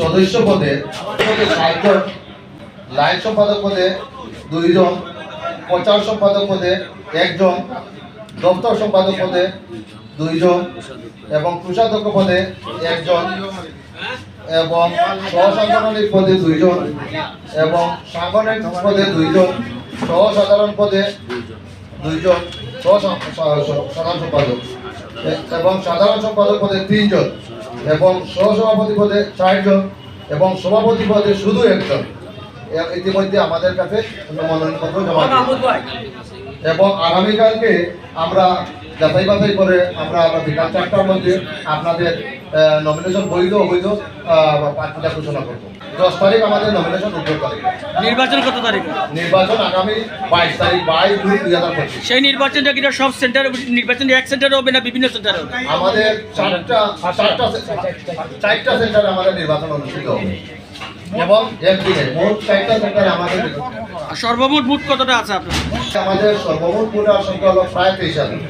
সদস্য পদে ষাটজন লাইন সম্পাদক পদে দুইজন, প্রচার সম্পাদক পদে একজন, দপ্তর সম্পাদক পদে দুইজন এবং কোষাধ্যক্ষ পদে একজন এবং সহসাংগঠনিক পদে দুইজন এবং সাংগঠনিক পদে দুইজন, সহসাধারণ পদে দুইজন সহ- সাধারণ সম্পাদক এবং সাধারণ সম্পাদক পদে তিনজন এবং সহসভাপতি পদে চারজন এবং সভাপতি পদে শুধু একজন। ইতিমধ্যে আমাদের কাছে মনোনয়নপত্র জমা। এবং আগামীকালকে আমরা যাচাই বাছাই করে আমরা বিকাল চারটার মধ্যে আপনাদের নমিনেশন বৈধ অবৈধ প্রার্থীটা ঘোষণা করব। দশ তারিখ আমাদের নমিনেশন উদ্যোগ তারিখ নির্বাচন কত তারিখ? নির্বাচন আগামী বাইশ তারিখ বাইশ দুই দুই হাজার পঁচিশ। সেই নির্বাচনটা কি সব সেন্টার নির্বাচন এক সেন্টারে হবে না বিভিন্ন সেন্টারে হবে? আমাদের চারটা চারটা চারটা সেন্টারে আমাদের নির্বাচন অনুষ্ঠিত হবে। এবং একদিনে মোট চারটা সেন্টারে আমাদের সর্বমোট বুথ কতটা আছে আপনার? আমাদের সর্বমোট ভোটার সংখ্যা হলো প্রায় তেইশ হাজার।